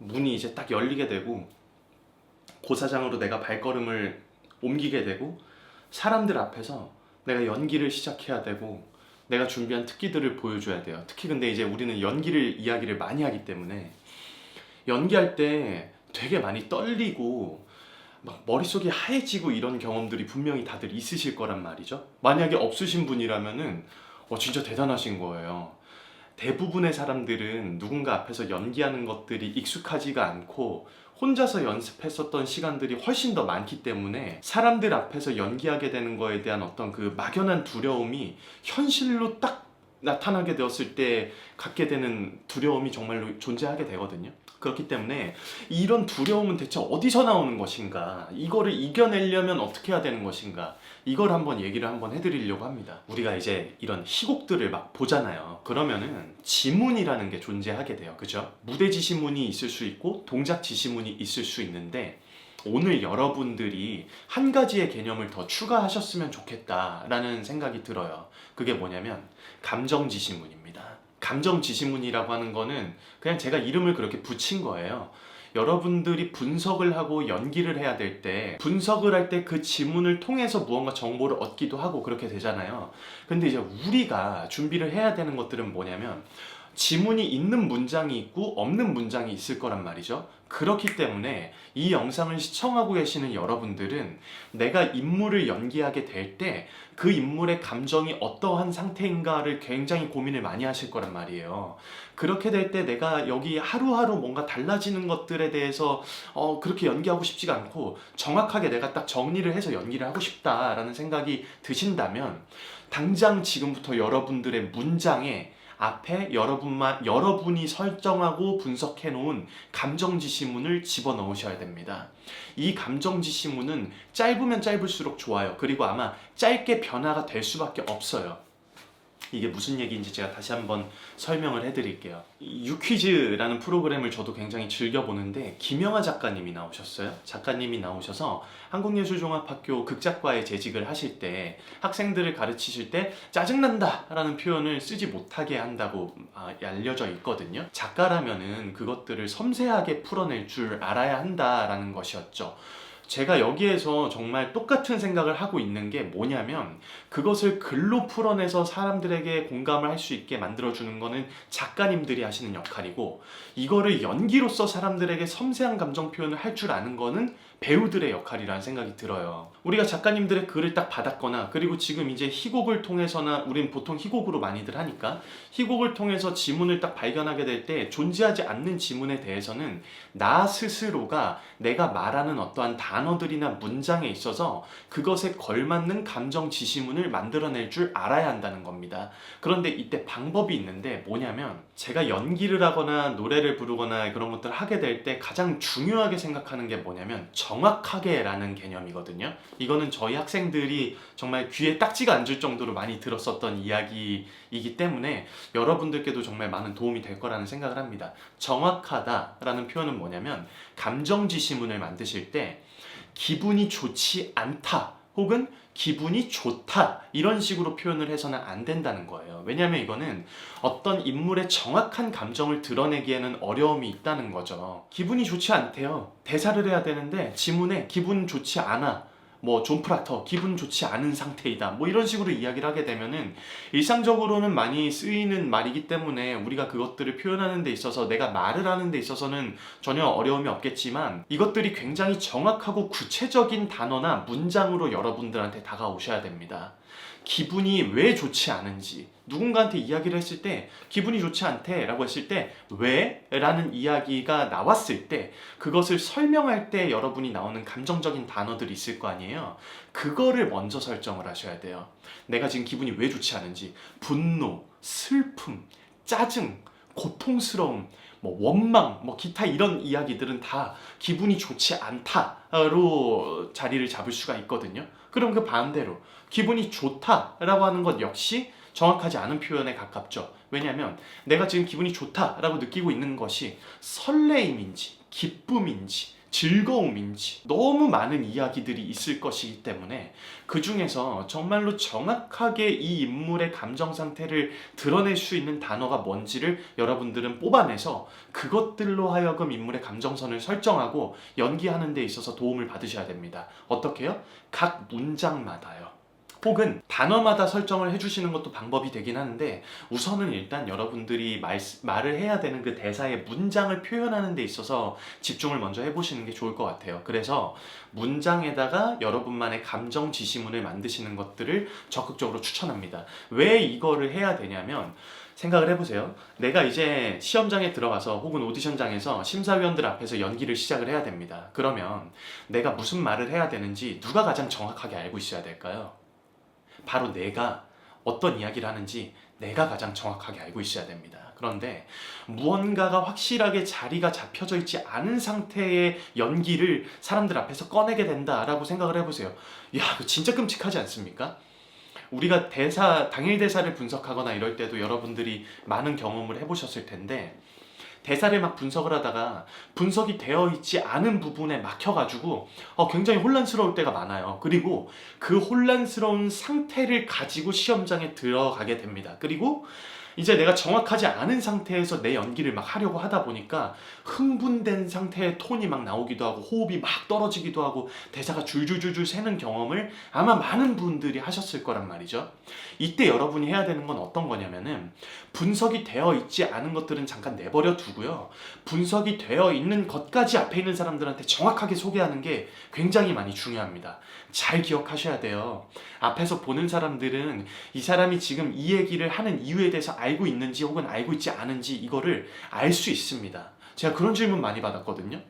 문이 이제 딱 열리게 되고 고사장으로 내가 발걸음을 옮기게 되고 사람들 앞에서 내가 연기를 시작해야 되고 내가 준비한 특기들을 보여줘야 돼요. 특히 근데 이제 우리는 연기를 이야기를 많이 하기 때문에 연기할 때 되게 많이 떨리고 막 머릿속이 하얘지고 이런 경험들이 분명히 다들 있으실 거란 말이죠. 만약에 없으신 분이라면은 어 진짜 대단하신 거예요. 대부분의 사람들은 누군가 앞에서 연기하는 것들이 익숙하지가 않고 혼자서 연습했었던 시간들이 훨씬 더 많기 때문에 사람들 앞에서 연기하게 되는 거에 대한 어떤 그 막연한 두려움이 현실로 딱 나타나게 되었을 때 갖게 되는 두려움이 정말로 존재하게 되거든요. 그렇기 때문에 이런 두려움은 대체 어디서 나오는 것인가? 이거를 이겨내려면 어떻게 해야 되는 것인가? 이걸 한번 얘기를 한번 해드리려고 합니다. 우리가 이제 이런 희곡들을 막 보잖아요. 그러면은 지문이라는 게 존재하게 돼요. 그죠? 무대 지시문이 있을 수 있고 동작 지시문이 있을 수 있는데 오늘 여러분들이 한 가지의 개념을 더 추가하셨으면 좋겠다라는 생각이 들어요. 그게 뭐냐면 감정 지시문입니다. 감정 지시문이라고 하는 거는 그냥 제가 이름을 그렇게 붙인 거예요. 여러분들이 분석을 하고 연기를 해야 될 때 분석을 할 때 그 지문을 통해서 무언가 정보를 얻기도 하고 그렇게 되잖아요. 근데 이제 우리가 준비를 해야 되는 것들은 뭐냐면 지문이 있는 문장이 있고 없는 문장이 있을 거란 말이죠. 그렇기 때문에 이 영상을 시청하고 계시는 여러분들은 내가 인물을 연기하게 될 때 그 인물의 감정이 어떠한 상태인가를 굉장히 고민을 많이 하실 거란 말이에요. 그렇게 될 때 내가 여기 하루하루 뭔가 달라지는 것들에 대해서 어, 그렇게 연기하고 싶지가 않고 정확하게 내가 딱 정리를 해서 연기를 하고 싶다라는 생각이 드신다면 당장 지금부터 여러분들의 문장에 앞에 여러분만 여러분이 설정하고 분석해 놓은 감정 지시문을 집어 넣으셔야 됩니다. 이 감정 지시문은 짧으면 짧을수록 좋아요. 그리고 아마 짧게 변화가 될 수밖에 없어요. 이게 무슨 얘기인지 제가 다시 한번 설명을 해드릴게요. 이 유퀴즈라는 프로그램을 저도 굉장히 즐겨 보는데 김영하 작가님이 나오셨어요. 작가님이 나오셔서 한국예술종합학교 극작과에 재직을 하실 때 학생들을 가르치실 때 짜증난다 라는 표현을 쓰지 못하게 한다고 아, 알려져 있거든요. 작가라면은 그것들을 섬세하게 풀어낼 줄 알아야 한다라는 것이었죠. 제가 여기에서 정말 똑같은 생각을 하고 있는 게 뭐냐면 그것을 글로 풀어내서 사람들에게 공감을 할 수 있게 만들어주는 거는 작가님들이 하시는 역할이고 이거를 연기로서 사람들에게 섬세한 감정 표현을 할 줄 아는 거는 배우들의 역할이라는 생각이 들어요. 우리가 작가님들의 글을 딱 받았거나 그리고 지금 이제 희곡을 통해서나 우린 보통 희곡으로 많이들 하니까 희곡을 통해서 지문을 딱 발견하게 될 때 존재하지 않는 지문에 대해서는 나 스스로가 내가 말하는 어떠한 단어들이나 문장에 있어서 그것에 걸맞는 감정 지시문을 만들어낼 줄 알아야 한다는 겁니다. 그런데 이때 방법이 있는데 뭐냐면 제가 연기를 하거나 노래를 부르거나 그런 것들을 하게 될 때 가장 중요하게 생각하는 게 뭐냐면 정확하게라는 개념이거든요. 이거는 저희 학생들이 정말 귀에 딱지가 앉을 정도로 많이 들었었던 이야기이기 때문에 여러분들께도 정말 많은 도움이 될 거라는 생각을 합니다. 정확하다라는 표현은 뭐냐면 감정 지시문을 만드실 때 기분이 좋지 않다 혹은 기분이 좋다 이런 식으로 표현을 해서는 안 된다는 거예요. 왜냐하면 이거는 어떤 인물의 정확한 감정을 드러내기에는 어려움이 있다는 거죠. 기분이 좋지 않대요. 대사를 해야 되는데 지문에 기분 좋지 않아. 뭐 존 프라터 기분 좋지 않은 상태이다 뭐 이런 식으로 이야기를 하게 되면은 일상적으로는 많이 쓰이는 말이기 때문에 우리가 그것들을 표현하는 데 있어서 내가 말을 하는 데 있어서는 전혀 어려움이 없겠지만 이것들이 굉장히 정확하고 구체적인 단어나 문장으로 여러분들한테 다가오셔야 됩니다. 기분이 왜 좋지 않은지. 누군가한테 이야기를 했을 때 기분이 좋지 않대 라고 했을 때 왜? 라는 이야기가 나왔을 때 그것을 설명할 때 여러분이 나오는 감정적인 단어들이 있을 거 아니에요. 그거를 먼저 설정을 하셔야 돼요. 내가 지금 기분이 왜 좋지 않은지. 분노, 슬픔, 짜증, 고통스러움 뭐 원망, 뭐 기타 이런 이야기들은 다 기분이 좋지 않다로 자리를 잡을 수가 있거든요. 그럼 그 반대로 기분이 좋다라고 하는 것 역시 정확하지 않은 표현에 가깝죠. 왜냐하면 내가 지금 기분이 좋다라고 느끼고 있는 것이 설레임인지 기쁨인지 즐거움인지 너무 많은 이야기들이 있을 것이기 때문에 그 중에서 정말로 정확하게 이 인물의 감정 상태를 드러낼 수 있는 단어가 뭔지를 여러분들은 뽑아내서 그것들로 하여금 인물의 감정선을 설정하고 연기하는 데 있어서 도움을 받으셔야 됩니다. 어떻게요? 각 문장마다요. 혹은 단어마다 설정을 해주시는 것도 방법이 되긴 하는데 우선은 일단 여러분들이 말, 말을 해야 되는 그 대사의 문장을 표현하는 데 있어서 집중을 먼저 해보시는 게 좋을 것 같아요. 그래서 문장에다가 여러분만의 감정 지시문을 만드시는 것들을 적극적으로 추천합니다. 왜 이거를 해야 되냐면 생각을 해보세요. 내가 이제 시험장에 들어가서 혹은 오디션장에서 심사위원들 앞에서 연기를 시작을 해야 됩니다. 그러면 내가 무슨 말을 해야 되는지 누가 가장 정확하게 알고 있어야 될까요? 바로 내가 어떤 이야기를 하는지 내가 가장 정확하게 알고 있어야 됩니다. 그런데 무언가가 확실하게 자리가 잡혀져 있지 않은 상태의 연기를 사람들 앞에서 꺼내게 된다라고 생각을 해보세요. 야, 그 진짜 끔찍하지 않습니까? 우리가 대사, 당일 대사를 분석하거나 이럴 때도 여러분들이 많은 경험을 해보셨을 텐데, 대사를 막 분석을 하다가 분석이 되어 있지 않은 부분에 막혀가지고 어, 굉장히 혼란스러울 때가 많아요. 그리고 그 혼란스러운 상태를 가지고 시험장에 들어가게 됩니다. 그리고 이제 내가 정확하지 않은 상태에서 내 연기를 막 하려고 하다 보니까 흥분된 상태의 톤이 막 나오기도 하고 호흡이 막 떨어지기도 하고 대사가 줄줄줄줄 새는 경험을 아마 많은 분들이 하셨을 거란 말이죠. 이때 여러분이 해야 되는 건 어떤 거냐면은 분석이 되어 있지 않은 것들은 잠깐 내버려 두고요. 분석이 되어 있는 것까지 앞에 있는 사람들한테 정확하게 소개하는 게 굉장히 많이 중요합니다. 잘 기억하셔야 돼요. 앞에서 보는 사람들은 이 사람이 지금 이 얘기를 하는 이유에 대해서 알고 있는지 혹은 알고 있지 않은지 이거를 알 수 있습니다. 제가 그런 질문 많이 받았거든요.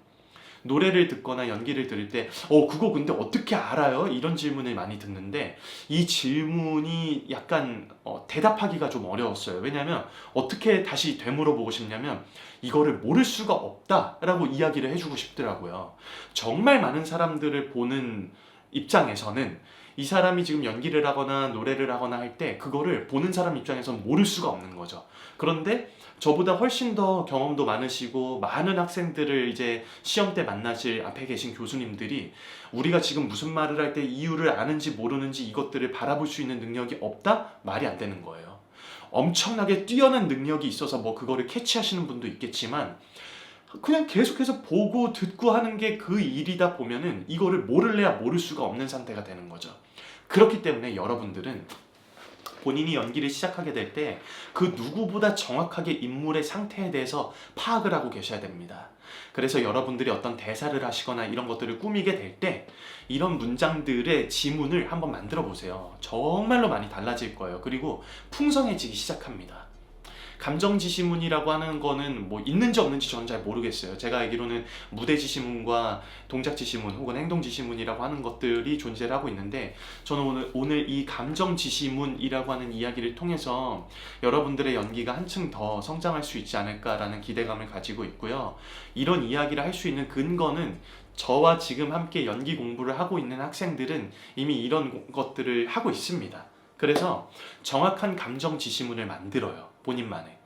노래를 듣거나 연기를 들을 때, 어, 그거 근데 어떻게 알아요? 이런 질문을 많이 듣는데, 이 질문이 약간 어, 대답하기가 좀 어려웠어요. 왜냐면, 어떻게 다시 되물어 보고 싶냐면, 이거를 모를 수가 없다라고 이야기를 해주고 싶더라고요. 정말 많은 사람들을 보는 입장에서는 이 사람이 지금 연기를 하거나 노래를 하거나 할 때 그거를 보는 사람 입장에서는 모를 수가 없는 거죠. 그런데 저보다 훨씬 더 경험도 많으시고 많은 학생들을 이제 시험 때 만나실 앞에 계신 교수님들이 우리가 지금 무슨 말을 할 때 이유를 아는지 모르는지 이것들을 바라볼 수 있는 능력이 없다? 말이 안 되는 거예요. 엄청나게 뛰어난 능력이 있어서 뭐 그거를 캐치하시는 분도 있겠지만 그냥 계속해서 보고 듣고 하는 게 그 일이다 보면은 이거를 모를래야 모를 수가 없는 상태가 되는 거죠. 그렇기 때문에 여러분들은 본인이 연기를 시작하게 될 때 그 누구보다 정확하게 인물의 상태에 대해서 파악을 하고 계셔야 됩니다. 그래서 여러분들이 어떤 대사를 하시거나 이런 것들을 꾸미게 될 때 이런 문장들의 지문을 한번 만들어 보세요. 정말로 많이 달라질 거예요. 그리고 풍성해지기 시작합니다. 감정 지시문이라고 하는 거는 뭐 있는지 없는지 저는 잘 모르겠어요. 제가 알기로는 무대 지시문과 동작 지시문 혹은 행동 지시문이라고 하는 것들이 존재를 하고 있는데 저는 오늘 오늘 이 감정 지시문이라고 하는 이야기를 통해서 여러분들의 연기가 한층 더 성장할 수 있지 않을까라는 기대감을 가지고 있고요. 이런 이야기를 할 수 있는 근거는 저와 지금 함께 연기 공부를 하고 있는 학생들은 이미 이런 것들을 하고 있습니다. 그래서 정확한 감정 지시문을 만들어요. 본인만의.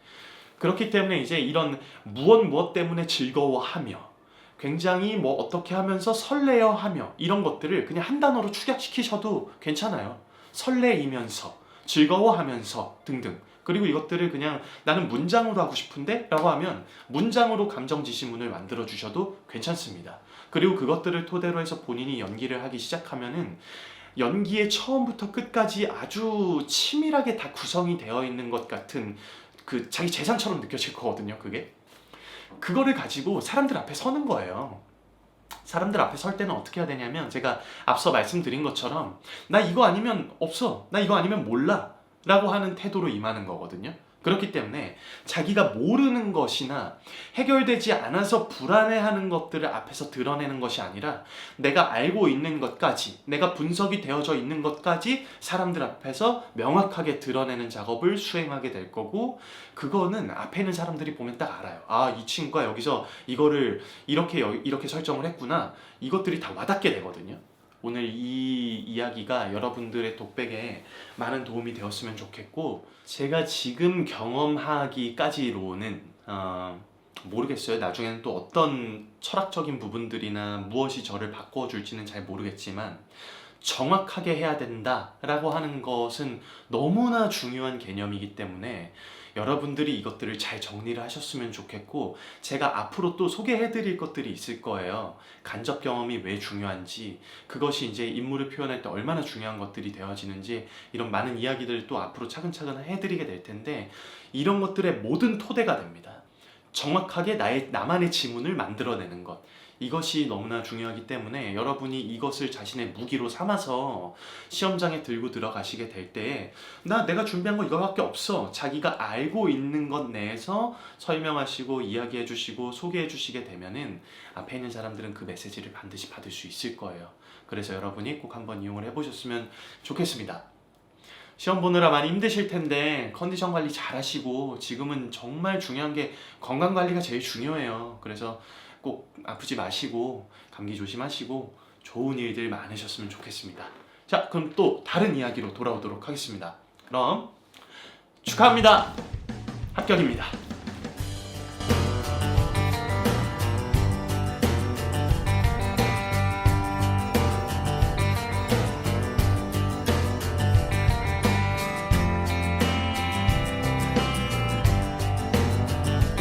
그렇기 때문에 이제 이런 무엇 무엇 때문에 즐거워하며 굉장히 뭐 어떻게 하면서 설레어 하며 이런 것들을 그냥 한 단어로 축약시키셔도 괜찮아요. 설레이면서 즐거워하면서 등등. 그리고 이것들을 그냥 나는 문장으로 하고 싶은데 라고 하면 문장으로 감정 지시문을 만들어 주셔도 괜찮습니다. 그리고 그것들을 토대로 해서 본인이 연기를 하기 시작하면은 연기의 처음부터 끝까지 아주 치밀하게 다 구성이 되어 있는 것 같은 그 자기 재산처럼 느껴질 거거든요, 그게. 그거를 가지고 사람들 앞에 서는 거예요. 사람들 앞에 설 때는 어떻게 해야 되냐면 제가 앞서 말씀드린 것처럼 나 이거 아니면 없어. 나 이거 아니면 몰라. 라고 하는 태도로 임하는 거거든요. 그렇기 때문에 자기가 모르는 것이나 해결되지 않아서 불안해하는 것들을 앞에서 드러내는 것이 아니라 내가 알고 있는 것까지, 내가 분석이 되어져 있는 것까지 사람들 앞에서 명확하게 드러내는 작업을 수행하게 될 거고, 그거는 앞에 있는 사람들이 보면 딱 알아요. 아, 이 친구가 여기서 이거를 이렇게, 이렇게 설정을 했구나. 이것들이 다 와닿게 되거든요. 오늘 이 이야기가 여러분들의 독백에 많은 도움이 되었으면 좋겠고 제가 지금 경험하기까지로는 어, 모르겠어요. 나중에는 또 어떤 철학적인 부분들이나 무엇이 저를 바꿔줄지는 잘 모르겠지만 정확하게 해야 된다라고 하는 것은 너무나 중요한 개념이기 때문에 여러분들이 이것들을 잘 정리를 하셨으면 좋겠고 제가 앞으로 또 소개해 드릴 것들이 있을 거예요. 간접 경험이 왜 중요한지 그것이 이제 인물을 표현할 때 얼마나 중요한 것들이 되어지는지 이런 많은 이야기들을 또 앞으로 차근차근 해 드리게 될 텐데 이런 것들의 모든 토대가 됩니다. 정확하게 나의 나만의 지문을 만들어내는 것 이것이 너무나 중요하기 때문에 여러분이 이것을 자신의 무기로 삼아서 시험장에 들고 들어가시게 될 때에 나 내가 준비한 거 이거밖에 없어. 자기가 알고 있는 것 내에서 설명하시고 이야기해 주시고 소개해 주시게 되면은 앞에 있는 사람들은 그 메시지를 반드시 받을 수 있을 거예요. 그래서 여러분이 꼭 한번 이용을 해 보셨으면 좋겠습니다. 시험 보느라 많이 힘드실 텐데 컨디션 관리 잘 하시고 지금은 정말 중요한 게 건강 관리가 제일 중요해요. 그래서 꼭 아프지 마시고 감기 조심하시고 좋은 일들 많으셨으면 좋겠습니다. 자, 그럼 또 다른 이야기로 돌아오도록 하겠습니다. 그럼 축하합니다. 합격입니다.